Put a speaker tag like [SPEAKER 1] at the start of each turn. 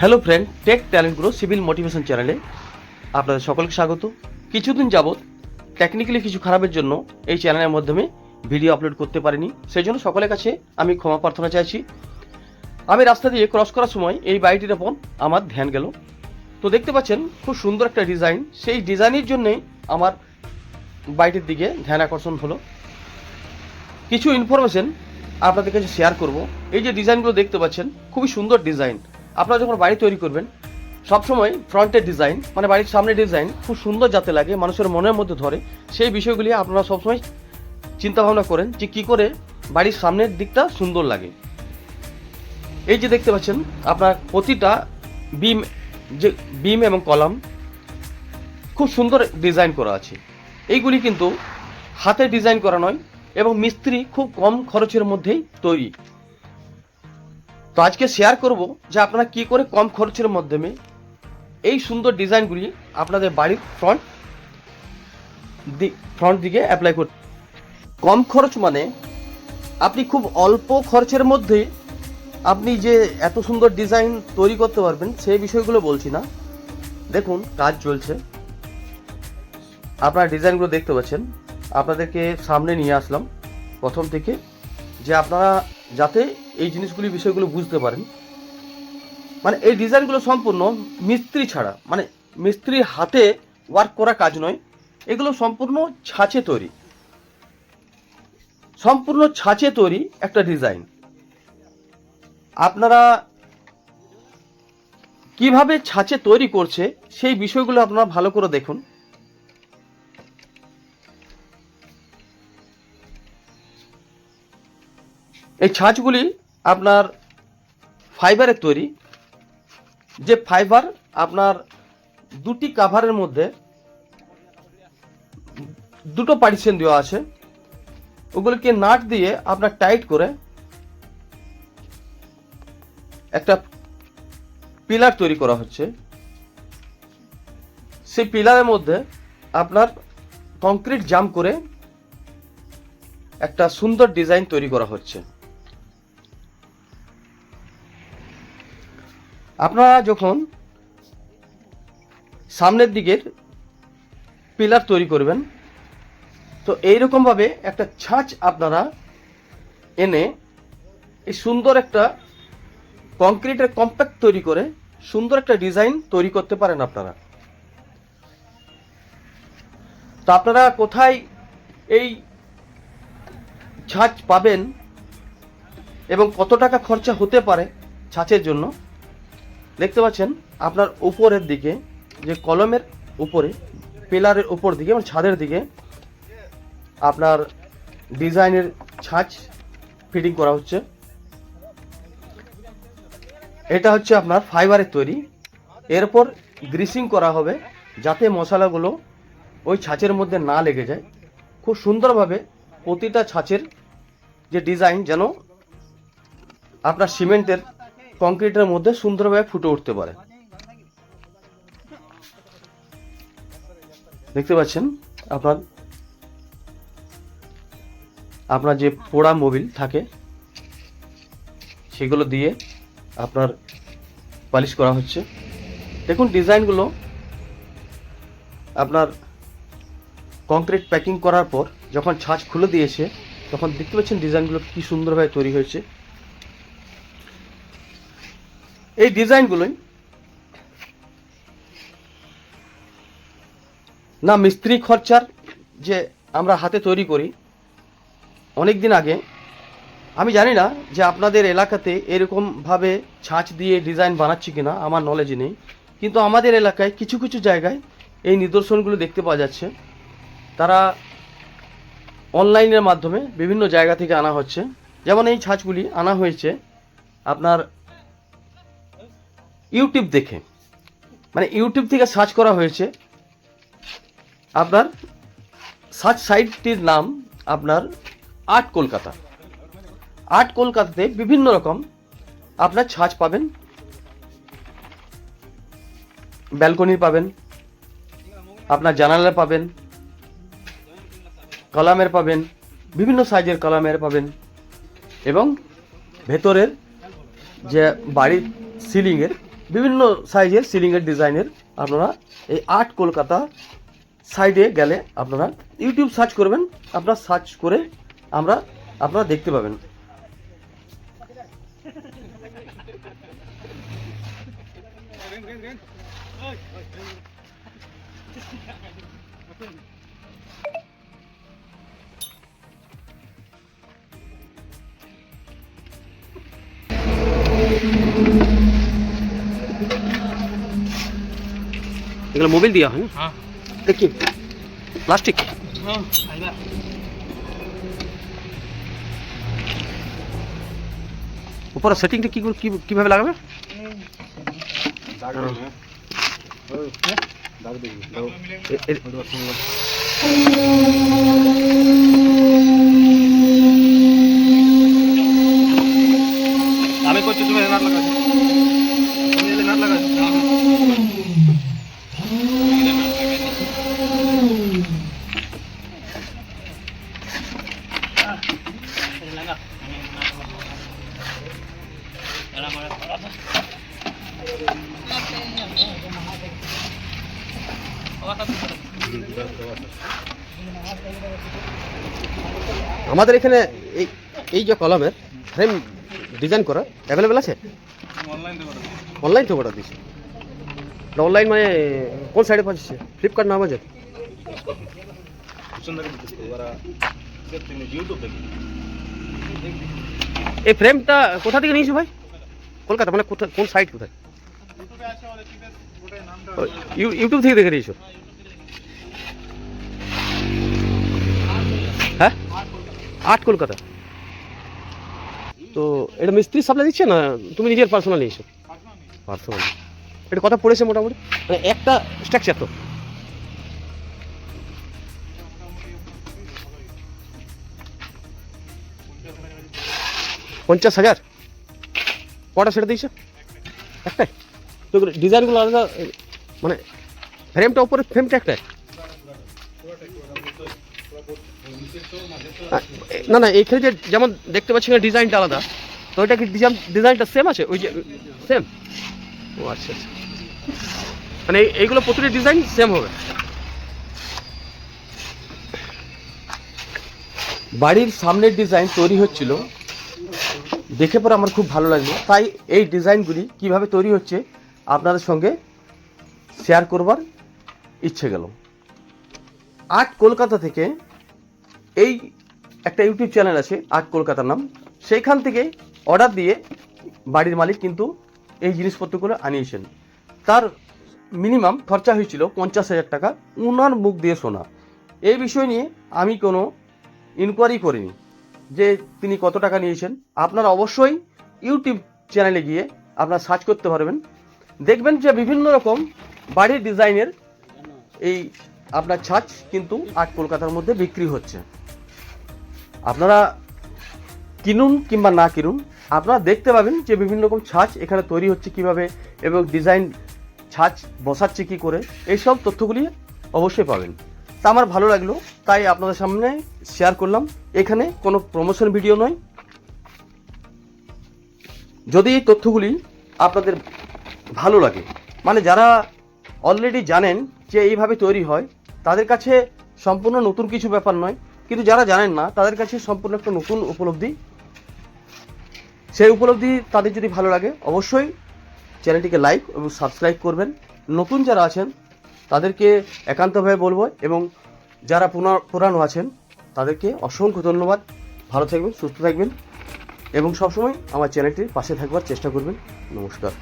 [SPEAKER 1] Hello friend tech talent grow civil motivation চ্যানেলে আপনাদের সকলকে স্বাগত। কিছুদিন যাবৎ টেকনিক্যালি কিছু খারাপের জন্য এই চ্যানেলের মাধ্যমে ভিডিও আপলোড করতে পারিনি। সেই জন্য সকলের কাছে আমি ক্ষমা প্রার্থনা চাইছি। আমি রাস্তা দিয়ে ক্রস করার সময় এই বাড়িটির ওপর আমার ধ্যান গেল। তো দেখতে পাচ্ছেন, খুব সুন্দর একটা ডিজাইন সেই ডিজাইনের জন্যেই আমার বাড়িটির দিকে ধ্যান আকর্ষণ হলো। কিছু ইনফরমেশন আপনাদের কাছে শেয়ার করব। এই যে ডিজাইনগুলো দেখতে পাচ্ছেন, খুবই সুন্দর ডিজাইন আপনারা যখন বাড়ি তৈরি করবেন, সবসময় ফ্রন্টের ডিজাইন মানে বাড়ির সামনের ডিজাইন খুব সুন্দর যাতে লাগে, মানুষের মনের মধ্যে ধরে, সেই বিষয়গুলি আপনারা সবসময় চিন্তা ভাবনা করেন যে কী করে বাড়ির সামনের দিকটা সুন্দর লাগে। এই যে দেখতে পাচ্ছেন, আপনার প্রতিটা বিম যে বিম এবং কলাম খুব সুন্দর ডিজাইন করা আছে। এইগুলি কিন্তু হাতে ডিজাইন করা নয় এবং মিস্ত্রি খুব কম খরচের মধ্যেই তৈরি। তো আজকে শেয়ার করব যে আপনারা কি করে কম খরচের মাধ্যমে এই সুন্দর ডিজাইনগুলি আপনাদের বাড়ির ফ্রন্ট ফ্রন্ট দিকে অ্যাপ্লাই করতে কম খরচ মানে আপনি খুব অল্প খরচের মধ্যে আপনি যে এত সুন্দর ডিজাইন তৈরি করতে পারবেন সেই বিষয়গুলো বলছি না। দেখুন, কাজ চলছে। আপনারা ডিজাইনগুলো দেখতে পাচ্ছেন। আপনাদেরকে সামনে নিয়ে আসলাম। প্রথম থেকে যে আপনারা যাতে এই জিনিসগুলি, বিষয়গুলো বুঝতে পারেন। মানে এই ডিজাইনগুলো সম্পূর্ণ মিস্ত্রি ছাড়া মানে মিস্ত্রির হাতে ওয়ার্ক করা কাজ নয়, এগুলো সম্পূর্ণ ছাঁচে তৈরি। সম্পূর্ণ ছাঁচে তৈরি একটা ডিজাইন। আপনারা কীভাবে ছাঁচে তৈরি করছে, সেই বিষয়গুলো আপনারা ভালো করে দেখুন। এই ছাঁচগুলি আপনার ফাইবারের তৈরি। যে ফাইবার আপনার দুটি কাভারের মধ্যে দুটো পার্টিশন দেওয়া আছে। ওগুলোকে নাট দিয়ে আপনার টাইট করে একটা পিলার তৈরি করা হচ্ছে। সেই পিলারের মধ্যে আপনার কংক্রিট জাম করে একটা সুন্দর ডিজাইন তৈরি করা হচ্ছে। আপনারা যখন সামনের দিকের পিলার তৈরি করবেন, তো এইরকমভাবে একটা ছাঁচ আপনারা এনে এই সুন্দর একটা কংক্রিটের কম্প্যাক্ট তৈরি করে সুন্দর একটা ডিজাইন তৈরি করতে পারেন আপনারা। তো আপনারা কোথায় এই ছাঁচ পাবেন এবং কত টাকা খরচা হতে পারে ছাঁচের জন্য দেখতে পাচ্ছেন, আপনার উপরের দিকে যে কলমের উপরে, পিলারের উপর দিকে মানে ছাদের দিকে আপনার ডিজাইনের ছাঁচ ফিটিং করা হচ্ছে। এটা হচ্ছে আপনার ফাইবারের তৈরি। এরপর গ্রিসিং করা হবে যাতে মশলাগুলো ওই ছাঁচের মধ্যে না লেগে যায়। খুব সুন্দরভাবে প্রতিটা ছাঁচের যে ডিজাইন যেন আপনার সিমেন্টের কংক্রিটের মধ্যে সুন্দরভাবে ফুটে উঠতে পারে। দেখতে পাচ্ছেন, আপনার আপনার যে পোড়া মোবিল থাকে, সেগুলো দিয়ে আপনার পালিশ করা হচ্ছে। দেখুন, ডিজাইনগুলো, আপনার কংক্রিট প্যাকিং করার পর যখন ছাঁচ খুলে দিয়েছে, তখন দেখতে পাচ্ছেন ডিজাইনগুলো কি সুন্দরভাবে তৈরি হয়েছে। এই ডিজাইনগুলোই। না, মিস্ত্রি খরচার যে আমরা হাতে তৈরি করি অনেক দিন আগে, আমি জানি না যে আপনাদের এলাকাতে এরকমভাবে ছাঁচ দিয়ে ডিজাইন বানাচ্ছি কিনা, আমার নলেজ নেই। কিন্তু আমাদের এলাকায় কিছু কিছু জায়গায় এই নিদর্শনগুলো দেখতে পাওয়া যাচ্ছে। তারা অনলাইনের মাধ্যমে বিভিন্ন জায়গা থেকে আনা হচ্ছে। যেমন এই ছাঁচগুলি আনা হয়েছে আপনার ইউটিউব দেখে। মানে ইউটিউব থেকে সার্চ করা হয়েছে। আপনার সার্চ সাইটটির নাম আপনার আর্ট কলকাতা। আর্ট কলকাতাতে বিভিন্ন রকম আপনার ছাঁচ পাবেন। ব্যালকনির পাবেন। আপনার জানালা পাবেন। কলামের পাবেন। বিভিন্ন সাইজের কলামের পাবেন। এবং ভেতরের যে বাড়ির সিলিংয়ের বিভিন্ন সাইজের সিলিংয়ের ডিজাইনের আপনারা এই আর্ট কলকাতা সাইডে গেলে আপনারা ইউটিউব সার্চ করবেন। আপনারা সার্চ করে আমরা আপনারা দেখতে পাবেন। এগুলো মোবিল দিয়া হয় না দেখি প্লাস্টিক উপরে সেটিংটা কি কিভাবে লাগাবে
[SPEAKER 2] দাগ দেখি
[SPEAKER 3] আমাদের এখানে এই এই যে কলমের ফ্রেম ডিজাইন করা অ্যাভেলেবেল আছে?
[SPEAKER 2] অনলাইন
[SPEAKER 3] থেকে অর্ডার দিচ্ছি অনলাইন মানে কোন সাইডে পাচ্ছে ফ্লিপকার্ট না
[SPEAKER 2] থেকে
[SPEAKER 3] এই ফ্রেমটা কোথা থেকে নিয়েছো ভাই? কলকাতা মানে কোথায় কোন সাইট কোথায়? ইউ- ইউটিউব থেকে দেখে নিয়েছো? হ্যাঁ? আট কলকাতা। তো এটা মিস্ত্রি সাপ্লাই দিচ্ছে না? তুমি নিজের পার্সোনাল নিয়েছো? পার্সোনাল এটা কথা পড়েছে মোটামুটি? মানে একটা স্ট্রাকচার তো। পঞ্চাশ হাজার? কটা সেটা দিয়েছ? একটাই। তো ডিজাইনগুলো আলাদা মানে ফ্রেমটা উপরে, ফ্রেমটা একটাই। না না, এখানে যে যেমন দেখতে পাচ্ছি না ডিজাইনটা আলাদা, তো ওইটা কি ডিজাইন, ডিজাইনটা সেম আছে? ওই যে সেম ও আচ্ছা আচ্ছা। মানে এই- এইগুলো প্রতিটি ডিজাইন সেম হবে।
[SPEAKER 1] বাড়ির সামনের ডিজাইন তৈরি হচ্ছিল দেখে পরে আমার খুব ভালো লাগল। তাই এই ডিজাইনগুলি কীভাবে তৈরি হচ্ছে আপনাদের সঙ্গে শেয়ার করবার ইচ্ছে গেল। আর্ট কলকাতা থেকে এই একটা ইউটিউব চ্যানেল আছে আর্ট কলকাতার নাম। সেইখান থেকে অর্ডার দিয়ে বাড়ির মালিক কিন্তু এই জিনিসপত্রগুলো আনিয়েছেন। তার মিনিমাম খরচা হয়েছিল পঞ্চাশ হাজার টাকা। উনার মুখ দিয়ে শোনা এই বিষয় নিয়ে আমি কোনো ইনকোয়ারি করিনি। যে তিনি কত টাকা নিয়েছেন, আপনারা অবশ্যই ইউটিউব চ্যানেলে গিয়ে আপনারা সার্চ করতে পারবেন। দেখবেন যে বিভিন্ন রকম বাড়ির ডিজাইনের এই আপনার ছাঁচ কিন্তু আট কলকাতার মধ্যে বিক্রি হচ্ছে। আপনারা কিনুন কিংবা না কিনুন, আপনারা দেখতে পাবেন যে বিভিন্ন রকম ছাঁচ এখানে তৈরি হচ্ছে কীভাবে এবং ডিজাইন ছাঁচ বসাচ্ছে কি করে, এইসব তথ্যগুলি অবশ্যই পাবেন। তা আমার ভালো লাগল, তাই আপনাদের সামনে শেয়ার করলাম। এখানে কোনো প্রমোশন ভিডিও নয়। যদি এই তথ্যগুলি আপনাদের ভালো লাগে মানে যারা অলরেডি জানেন যে এইভাবে তৈরি হয়, তাদের কাছে সম্পূর্ণ নতুন কিছু ব্যাপার নয়, কিন্তু যারা জানেন না, তাদের কাছে সম্পূর্ণ একটা নতুন উপলব্ধি। সেই উপলব্ধি তাদের যদি ভালো লাগে, অবশ্যই চ্যানেলটিকে লাইক এবং সাবস্ক্রাইব করবেন। নতুন যারা আছেন তাদেরকে একান্তভাবে বলব এবং যারা পুরানো আছেন, তাদেরকে অসংখ্য ধন্যবাদ। ভালো থাকবেন, সুস্থ থাকবেন এবং সবসময় আমার চ্যানেলটির পাশে থাকবার চেষ্টা করবেন। নমস্কার।